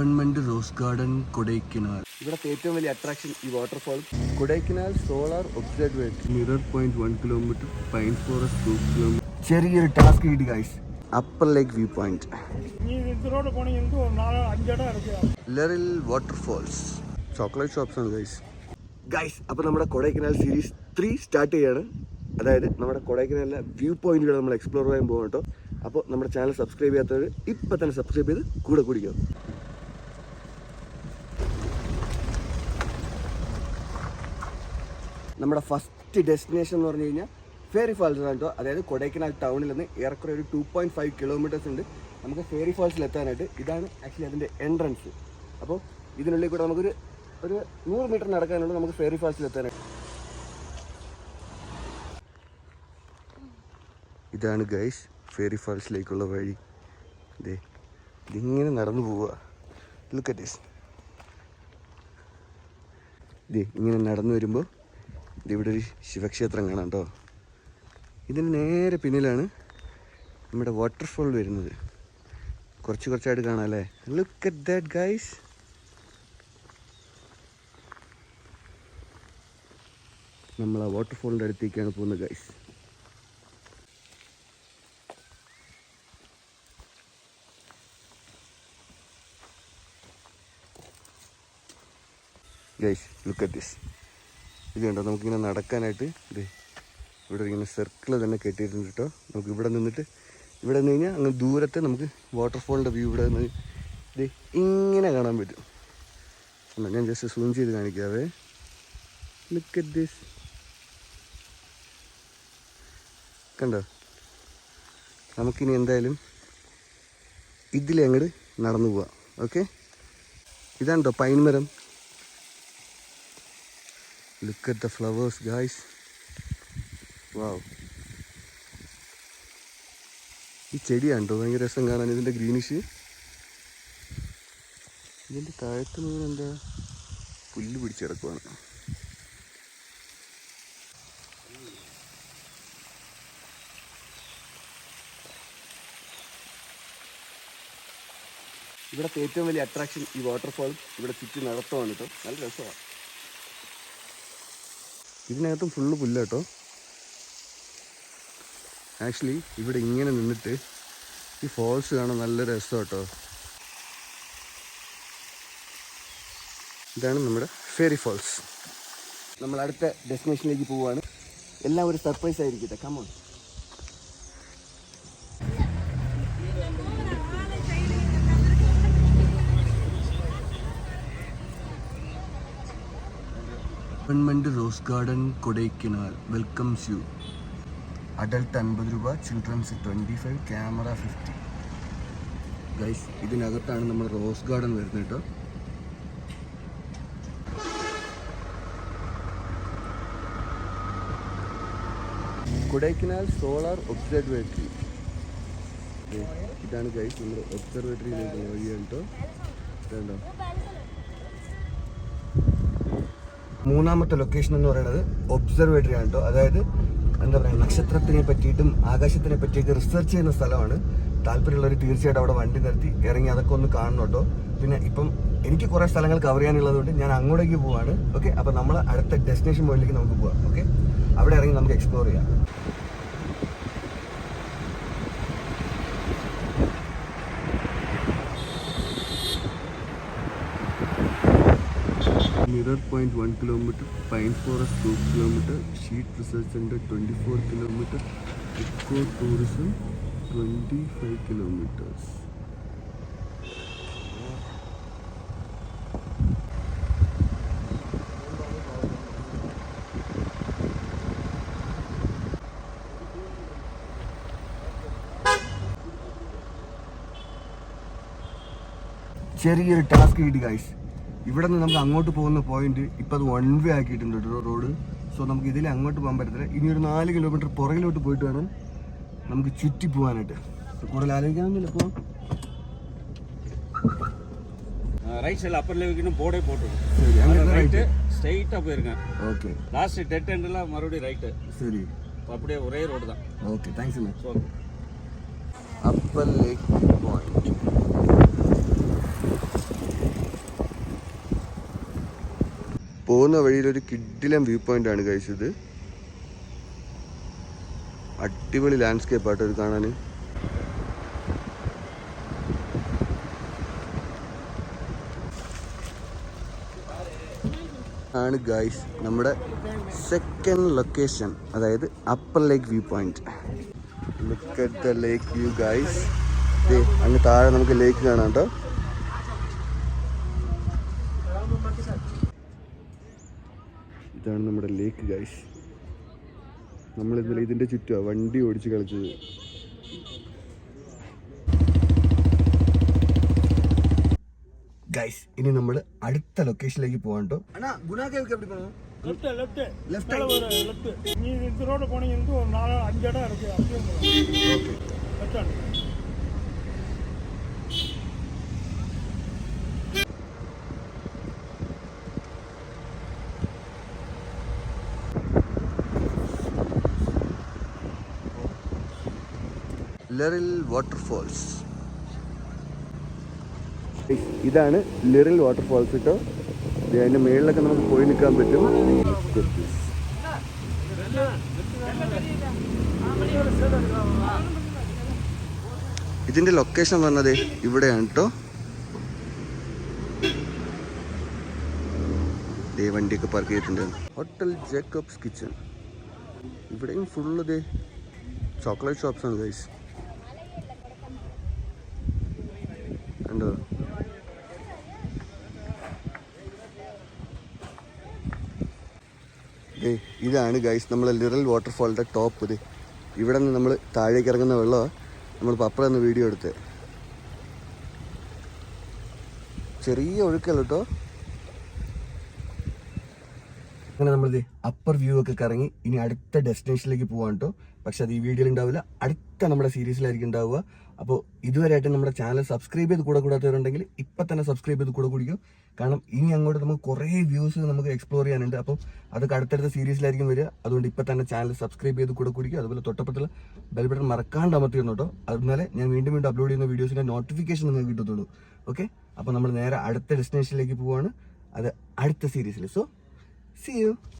Government rose garden Kodaikanal. ഇവിടുത്തെ ഏറ്റവും വലിയ അട്രാക്ഷൻ ഈ waterfall Kodaikanal solar observatory mirror point one kilometre pine forest two kilometre ചെറിയൊരു task കിട്ടി guys upper lake view point ലെറിൽ waterfalls chocolate shops ആണ് guys guys അപ്പോൾ നമ്മുടെ കൊടൈക്കനാൽ സീരീസ് ത്രീ സ്റ്റാർട്ട് ചെയ്യാണ്. അതായത് നമ്മുടെ കൊടൈക്കനാലിലെ വ്യൂ പോയിന്റുകൾ നമ്മൾ എക്സ്പ്ലോർ ചെയ്യാൻ പോകും കേട്ടോ. അപ്പോൾ നമ്മുടെ ചാനൽ സബ്സ്ക്രൈബ് ചെയ്യാത്തവർ ഇപ്പം തന്നെ സബ്സ്ക്രൈബ് ചെയ്ത് കൂടെ കൂടിക്കുക നമ്മുടെ ഫസ്റ്റ് ഡെസ്റ്റിനേഷൻ എന്ന് പറഞ്ഞു കഴിഞ്ഞാൽ ഫേറി ഫാൾസ് ആണ് കേട്ടോ. അതായത് കൊടൈക്കനാൽ ടൗണിൽ നിന്ന് ഏറെക്കുറെ ഒരു ടു പോയിന്റ് ഫൈവ് കിലോമീറ്റേഴ്സ് ഉണ്ട്. നമുക്ക് ഫേറി ഫാൾസിൽ എത്താനായിട്ട് ഇതാണ് ആക്ച്വലി അതിന്റെ എൻട്രൻസ് അപ്പോൾ ഇതിനുള്ളിൽ കൂടെ നമുക്കൊരു ഒരു നൂറ് മീറ്റർ നടക്കാനുള്ള നമുക്ക് ഫേറി ഫാൾസിൽ എത്താനായിട്ട്. ഇതാണ് ഗൈസ് ഫേറി ഫാൾസിലേക്കുള്ള വഴി. ഇതേ ഇതിങ്ങനെ നടന്നു പോവുക. ഇതേ ഇങ്ങനെ നടന്നു വരുമ്പോൾ ഇവിടെ ഒരു ശിവക്ഷേത്രം കാണാം കേട്ടോ. ഇതിന് നേരെ പിന്നിലാണ് നമ്മുടെ വാട്ടർഫോൾ വരുന്നത്. കുറച്ച് കുറച്ചായിട്ട് കാണാം അല്ലേ? ലുക്ക് അറ്റ് ദാറ്റ് ഗൈസ് നമ്മൾ ആ വാട്ടർഫോളിന്റെ അടുത്തേക്കാണ് പോകുന്നത് guys guys look at this ഇത് കണ്ടോ? നമുക്കിങ്ങനെ നടക്കാനായിട്ട് ഇത് ഇവിടെ ഇങ്ങനെ സർക്കിൾ തന്നെ കെട്ടിയിട്ടുണ്ട് കേട്ടോ. നമുക്ക് ഇവിടെ നിന്നിട്ട് ഇവിടെ നിന്ന് കഴിഞ്ഞാൽ അങ്ങ് ദൂരത്തെ നമുക്ക് വാട്ടർഫോളിന്റെ വ്യൂ ഇവിടെ നിന്ന് ഇത് ഇങ്ങനെ കാണാൻ പറ്റും. ഞാൻ ജസ്റ്റ് സൂം ചെയ്ത് കാണിക്കാവേ. കണ്ടോ? നമുക്കിനി എന്തായാലും ഇതിലെ അങ്ങോട്ട് നടന്നു പോവാം. ഓക്കെ ഇതാണ്ടോ പൈൻ മരം? Look at the flowers guys wow ഈ ചെടിയാണ്ടോ ഭയങ്കര രസം കാണാൻ. ഇതിന്റെ ഗ്രീനിഷ് ഇതിന്റെ താഴത്ത് മുഴുവൻ എന്താ? പുല്ല് പിടിച്ചിടക്കുവാണ് ഇവിടുത്തെ ഏറ്റവും വലിയ അട്രാക്ഷൻ ഈ വാട്ടർഫാൾ ഇവിടെ ചുറ്റി നടത്തുവാണ് കേട്ടോ നല്ല രസമാണ് ഇതിനകത്തും ഫുള്ള് പുല്ല കേട്ടോ. ആക്ച്വലി ഇവിടെ ഇങ്ങനെ നിന്നിട്ട് ഈ ഫോൾസ് കാണാൻ നല്ല രസം കേട്ടോ. ഇതാണ് നമ്മുടെ ഫേറി ഫോൾസ് നമ്മൾ അടുത്ത ഡെസ്റ്റിനേഷനിലേക്ക് പോവുകയാണ്. എല്ലാം ഒരു സർപ്രൈസ് ആയിരിക്കട്ടെ. Come on government rose garden Kodaikanal. Welcomes you. Adult അൻപത് രൂപ childrens twenty five camera fifty. Guys ഇതിനകത്താണ് നമ്മൾ റോസ് ഗാർഡൻ വരുന്നത് കേട്ടോ. Kodaikanal solar observatory. ഇതാണ് ഗൈസ് നമ്മുടെ ഒബ്സർവേറ്ററിയിലേക്ക് വഴിയാണ് കേട്ടോ. മൂന്നാമത്തെ ലൊക്കേഷൻ എന്ന് പറയുന്നത് ഒബ്സർവേറ്ററി ആണ് കേട്ടോ. അതായത് എന്താ പറയുക നക്ഷത്രത്തിനെ പറ്റിയിട്ടും ആകാശത്തിനെ പറ്റിയൊക്കെ റിസർച്ച് ചെയ്യുന്ന സ്ഥലമാണ്. താല്പര്യമുള്ളവർ തീർച്ചയായിട്ടും അവിടെ വണ്ടി നിർത്തി ഇറങ്ങി അതൊക്കെ ഒന്ന് കാണണം കേട്ടോ. പിന്നെ ഇപ്പം എനിക്ക് കുറേ സ്ഥലങ്ങൾ കവർ ചെയ്യാനുള്ളതുകൊണ്ട് ഞാൻ അങ്ങോട്ടേക്ക് പോവാണ്. ഓക്കെ അപ്പം നമ്മൾ അടുത്ത ഡെസ്റ്റിനേഷൻ പോയിന്റിലേക്ക് നമുക്ക് പോവാം. ഓക്കെ അവിടെ ഇറങ്ങി നമുക്ക് എക്സ്പ്ലോർ ചെയ്യാം. Mirror point one kilometre pine forest two kilometre sheet research centre twenty four kilometre eco tourism twenty five kilometres. ചെറിയൊരു ടാസ്ക് കിട്ടി ഗൈസ് ഇവിടെ നിന്ന് നമുക്ക് അങ്ങോട്ട് പോകുന്ന പോയിന്റ് ഇപ്പം അത് വൺ വേ ആക്കിയിട്ടുണ്ട് കേട്ടോ റോഡ് സോ നമുക്ക് ഇതിൽ അങ്ങോട്ട് പോകാൻ പറ്റത്തില്ല ഇനി ഒരു നാല് കിലോമീറ്റർ പുറകിലോട്ട് പോയിട്ട് വേണം നമുക്ക് ചുറ്റി പോകാനായിട്ട് കൂടുതൽ ആലോചിക്കാനൊന്നുമില്ല ഇപ്പോൾ ரைட் சைடில் அப்பர் லெவலுக்கு போர்டே போட்டுருக்கும் ശരി അങ്ങനെ ரைட்டு റൈറ്റ് ஸ்ட்ரைட்டாக போயிருக்கேன் ഓക്കെ லாஸ்ட் டெட் எண்டில் மறுபடியும் ரைட்டு ശരി அப்படியே ஒரே ரோடு தான் okay thanks ma'am so upper ലേക്ക് പോകുന്ന വഴിയിലൊരു കിഡിലം വ്യൂ പോയിന്റ് ആണ് കഴിച്ചത് അടിപൊളി ലാൻഡ്സ്കേപ്പ് ആട്ടോ ഇത് കാണാൻ. ആണ് ഗൈസ് നമ്മുടെ സെക്കൻഡ് ലൊക്കേഷൻ അതായത് upper lake view point look at the lake view guys അങ്ങ് താഴെ നമുക്ക് ലേക്ക് കാണാം കേട്ടോ ഇതാണ് നമ്മുടെ ലേക്ക് ഗൈസ് നമ്മൾ ഇന്നലെ ഇതിന്റെ ചുറ്റുമാണ് വണ്ടി ഓടിച്ച് കളിച്ചത്. ഗൈസ് ഇനി നമ്മൾ അടുത്ത ലൊക്കേഷനിലേക്ക് പോകാൻ കേട്ടോ ലെറിൽ വാട്ടർഫോൾസ് ഇതാണ് ലിറിൽ വാട്ടർഫോൾസ് കേട്ടോ അതിന്റെ അതിന്റെ മേളിലൊക്കെ നമുക്ക് പോയി നിൽക്കാൻ പറ്റും. ഇതിന്റെ ലൊക്കേഷൻ പറഞ്ഞത് ഇവിടെയാണ് കേട്ടോ ദേ വണ്ടിയൊക്കെ പാർക്ക് ചെയ്തിട്ടുണ്ട്. ഹോട്ടൽ ജേക്കബ്സ് കിച്ചൺ ഇവിടെയും ഫുള്ള് ദേ ചോക്ലേറ്റ് ഷോപ്സ് ആണ് ഗൈസ് കണ്ടോ ദേ ഇതാണ് ഗൈസ് നമ്മളെ ലിറൽ വാട്ടർഫാളിന്റെ ടോപ്പ് ഇത്. ഇവിടെ നിന്ന് നമ്മൾ താഴേക്ക് ഇറങ്ങുന്ന വെള്ളമാണ് നമ്മൾ നിന്ന് വീഡിയോ എടുത്ത്. ചെറിയ ഒഴുക്കല്ല കേട്ടോ അങ്ങനെ നമ്മൾ അപ്പർ വ്യൂ ഒക്കെ കറങ്ങി ഇനി അടുത്ത ഡെസ്റ്റിനേഷനിലേക്ക് പോകാൻ കേട്ടോ പക്ഷെ അത് ഈ വീഡിയോയിൽ ഉണ്ടാവില്ല. അടുത്ത നമ്മുടെ സീരീസിലായിരിക്കും ഉണ്ടാവുക. അപ്പോൾ ഇതുവരെയായിട്ട് നമ്മുടെ ചാനൽ സബ്സ്ക്രൈബ് ചെയ്ത് കൂടെ കൂടാത്തവരുണ്ടെങ്കിൽ ഇപ്പം തന്നെ സബ്സ്ക്രൈബ് ചെയ്ത് കൂടെ കുടിക്കും. കാരണം ഇനി അങ്ങോട്ട് നമുക്ക് കുറേ വ്യൂസ് നമുക്ക് എക്സ്പ്ലോർ ചെയ്യാനുണ്ട്. അപ്പോൾ അതൊക്കെ അടുത്തടുത്ത സീരീസിലായിരിക്കും വരിക. അതുകൊണ്ട് ഇപ്പം തന്നെ ചാനൽ സബ്സ്ക്രൈബ് ചെയ്ത് കൂടെ കുടിക്കുക അതുപോലെ തൊട്ടപ്പുറത്തുള്ള ബെൽ ബട്ടൺ മറക്കാണ്ട് അമർത്തിയിരുന്നു കേട്ടോ. അതുപോലെ ഞാൻ വീണ്ടും വീണ്ടും അപ്ലോഡ് ചെയ്യുന്ന വീഡിയോസിന്റെ നോട്ടിഫിക്കേഷൻ നിങ്ങൾക്ക് കിട്ടത്തുള്ളൂ. ഓക്കെ അപ്പോൾ നമ്മൾ നേരെ അടുത്ത ഡെസ്റ്റിനേഷനിലേക്ക് പോവുകയാണ് അത് അടുത്ത സീരീസിൽ സോ സി യു